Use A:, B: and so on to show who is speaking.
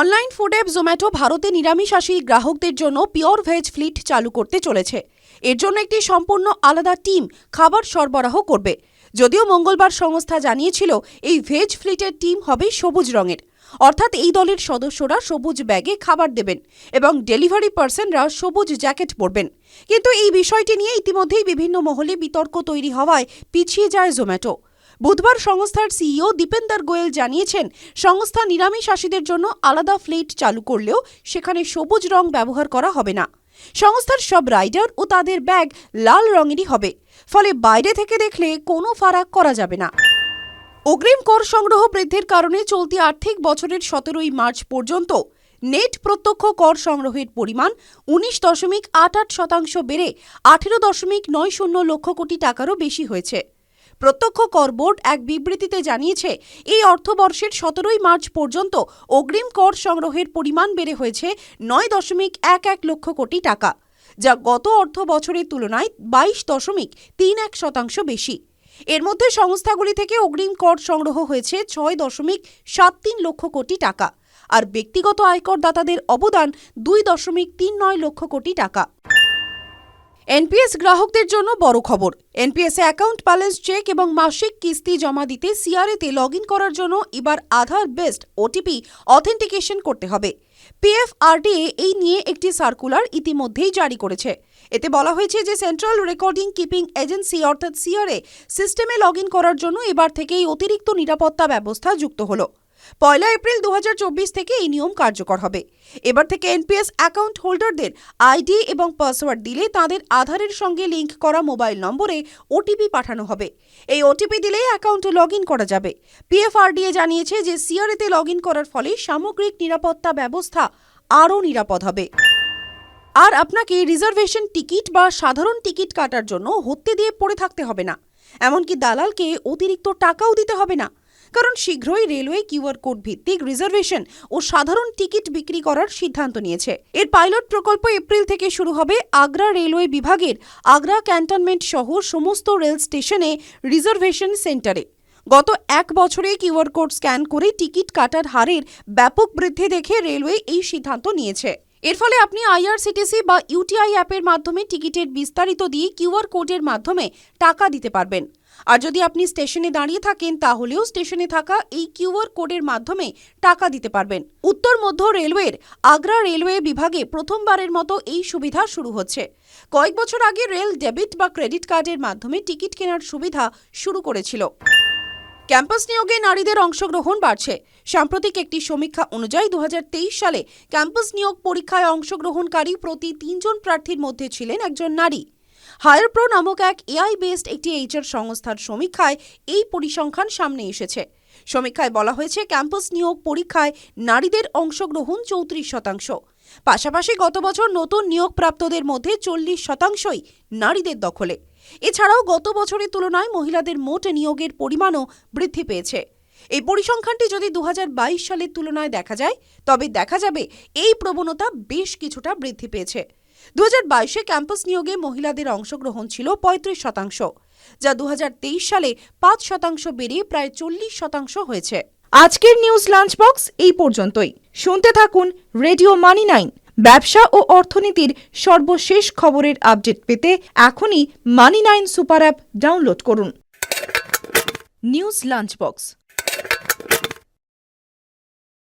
A: Online food app Zomato ভারতে নিরামিষাশী গ্রাহকদের জন্য পিওর ভেজ ফ্লিট চালু করতে চলেছে। এর জন্য একটি সম্পূর্ণ আলাদা টিম খাবার সরবরাহ করবে। যদিও মঙ্গলবার সংস্থা জানিয়েছিল, এই ভেজ ফ্লিটের টিম হবে সবুজ রঙের। অর্থাৎ এই দলের সদস্যরা সবুজ ব্যাগে খাবার দেবেন এবং ডেলিভারি পার্সনরা সবুজ জ্যাকেট পরবেন। কিন্তু এই বিষয়টি নিয়ে ইতিমধ্যেই বিভিন্ন মহলে বিতর্ক তৈরি হওয়ায় পিছিয়ে যায় জোম্যাটো। বুধবার সংস্থার সিইও দীপেন্দর গোয়েল জানিয়েছেন, সংস্থা নিরামিষাসীদের জন্য আলাদা ফ্লিট চালু করলেও সেখানে সবুজ রং ব্যবহার করা হবে না। সংস্থার সব রাইডার ও তাদের ব্যাগ লাল রঙেরই হবে। ফলে বাইরে থেকে দেখলে কোনো ফারাক করা যাবে না। অগ্রিম কর সংগ্রহ বৃদ্ধির কারণে চলতি আর্থিক বছরের সতেরোই মার্চ পর্যন্ত নেট প্রত্যক্ষ কর সংগ্রহের পরিমাণ উনিশ দশমিক আট আট শতাংশ বেড়ে আঠেরো দশমিক নয় শূন্য লক্ষ কোটি টাকারও বেশি হয়েছে। প্রত্যক্ষ কর বোর্ড এক বিবৃতিতে জানিয়েছে, এই অর্থবর্ষের সতেরোই মার্চ পর্যন্ত অগ্রিম কর সংগ্রহের পরিমাণ বেড়ে হয়েছে নয় দশমিক এক এক লক্ষ কোটি টাকা, যা গত অর্থ বছরের তুলনায় বাইশ দশমিক তিন এক শতাংশ বেশি। এর মধ্যে সংস্থাগুলি থেকে অগ্রিম কর সংগ্রহ হয়েছে ছয় দশমিক সাত তিন লক্ষ কোটি টাকা আর ব্যক্তিগত আয়করদাতাদের অবদান দুই দশমিক তিন নয় লক্ষ কোটি টাকা। এনপিএস গ্রাহকদের জন্য বড় খবর। এনপিএস অ্যাকাউন্ট ব্যালেন্স চেক এবং মাসিক কিস্তি জমা দিতে সিআরএতে লগ ইন করার জন্য এবার আধার বেসড ওটিপি অথেন্টিকেশন করতে হবে। পিএফআরডিএ এই নিয়ে একটি সার্কুলার ইতিমধ্যেই জারি করেছে। এতে বলা হয়েছে যে সেন্ট্রাল রেকর্ডিং কিপিং এজেন্সি অর্থাৎ সিআরএ সিস্টেমে লগ ইন করার জন্য এবার থেকে এই অতিরিক্ত নিরাপত্তা ব্যবস্থা যুক্ত হলো। পয়লা এপ্রিল দু হাজার চব্বিশ থেকে এই নিয়ম কার্যকর হবে। এবার থেকে এনপিএস অ্যাকাউন্ট হোল্ডারদের আইডি এবং পাসওয়ার্ড দিলে তাদের আধারের সঙ্গে লিংক করা মোবাইল নম্বরে ওটিপি পাঠানো হবে। এই ওটিপি দিলেই অ্যাকাউন্টে লগ ইন করা যাবে। পিএফআরডিএ জানিয়েছে যে সিআরএতে লগ ইন করার ফলে সামগ্রিক নিরাপত্তা ব্যবস্থা আরও নিরাপদ হবে। আর আপনাকে রিজার্ভেশন টিকিট বা সাধারণ টিকিট কাটার জন্য হত্যে দিয়ে পড়ে থাকতে হবে না। এমনকি দালালকে অতিরিক্ত টাকাও দিতে হবে না। কারণ শীঘ্রই রেলওয়ে কিউআর কোড ভিত্তিক রিজার্ভেশন ও সাধারণ টিকিট বিক্রি করার সিদ্ধান্ত নিয়েছে। এর পাইলট প্রকল্প এপ্রিল থেকে শুরু হবে আগ্রা রেলওয়ে বিভাগের আগ্রা ক্যান্টনমেন্ট সহ সমস্ত রেল স্টেশনে রিজার্ভেশন সেন্টারে। গত এক বছরে কিউআর কোড স্ক্যান করে টিকিট কাটার হারের ব্যাপক বৃদ্ধি দেখে রেলওয়ে এই সিদ্ধান্ত নিয়েছে। এর ফলে আপনি আইআরসিটিসি বা ইউটিআই অ্যাপের মাধ্যমে টিকিটের বিস্তারিত দিয়ে কিউআর কোডের মাধ্যমে টাকা দিতে পারবেন। আর যদি আপনি স্টেশনে দাঁড়িয়ে থাকেন, তাহলেও স্টেশনে থাকা এই কিউআর কোডের মাধ্যমে টাকা দিতে পারবেন। উত্তর মধ্য রেলওয়ের আগ্রা রেলওয়ে বিভাগে প্রথমবারের মতো এই সুবিধা শুরু হচ্ছে। কয়েক বছর আগে রেল ডেবিট বা ক্রেডিট কার্ডের মাধ্যমে টিকিট কেনার সুবিধা শুরু করেছিল। ক্যাম্পাস নিয়োগে নারীদের অংশগ্রহণ বাড়ছে। সাম্প্রতিক একটি সমীক্ষা অনুযায়ী দু হাজার তেইশ সালে ক্যাম্পাস নিয়োগ পরীক্ষায় অংশগ্রহণকারী প্রতি তিনজন প্রার্থীর মধ্যে ছিলেন একজন নারী। হায়ার প্রো নামক এক এআই বেসড একটি এইচআর সংস্থার সমীক্ষায় এই পরিসংখ্যান সামনে এসেছে। সমীক্ষায় বলা হয়েছে, ক্যাম্পাস নিয়োগ পরীক্ষায় নারীদের অংশগ্রহণ চৌত্রিশ শতাংশ। পাশাপাশি গত বছর নতুন নিয়োগপ্রাপ্তদের মধ্যে চল্লিশ শতাংশই নারীদের দখলে। এছাড়াও গত বছরের তুলনায় মহিলাদের মোট নিয়োগের পরিমাণও বৃদ্ধি পেয়েছে। এই পরিসংখ্যানটি যদি দু হাজার বাইশ সালের তুলনায় দেখা যায়, তবে দেখা যাবে এই প্রবণতা বেশ কিছুটা বৃদ্ধি পেয়েছে। দু হাজার বাইশে ক্যাম্পাস নিয়োগে মহিলাদের অংশগ্রহণ ছিল পঁয়ত্রিশ শতাংশ, যা দু হাজার তেইশ সালে পাঁচ শতাংশ বেড়ে প্রায় চল্লিশ শতাংশ হয়েছে। আজকের নিউজ লাঞ্চ বক্স এই পর্যন্তই। শুনতে থাকুন রেডিও মানি নাইন। ব্যবসা ও অর্থনীতির সর্বশেষ খবরের আপডেট পেতে এখনই Money nine super app download করুন। News lunch box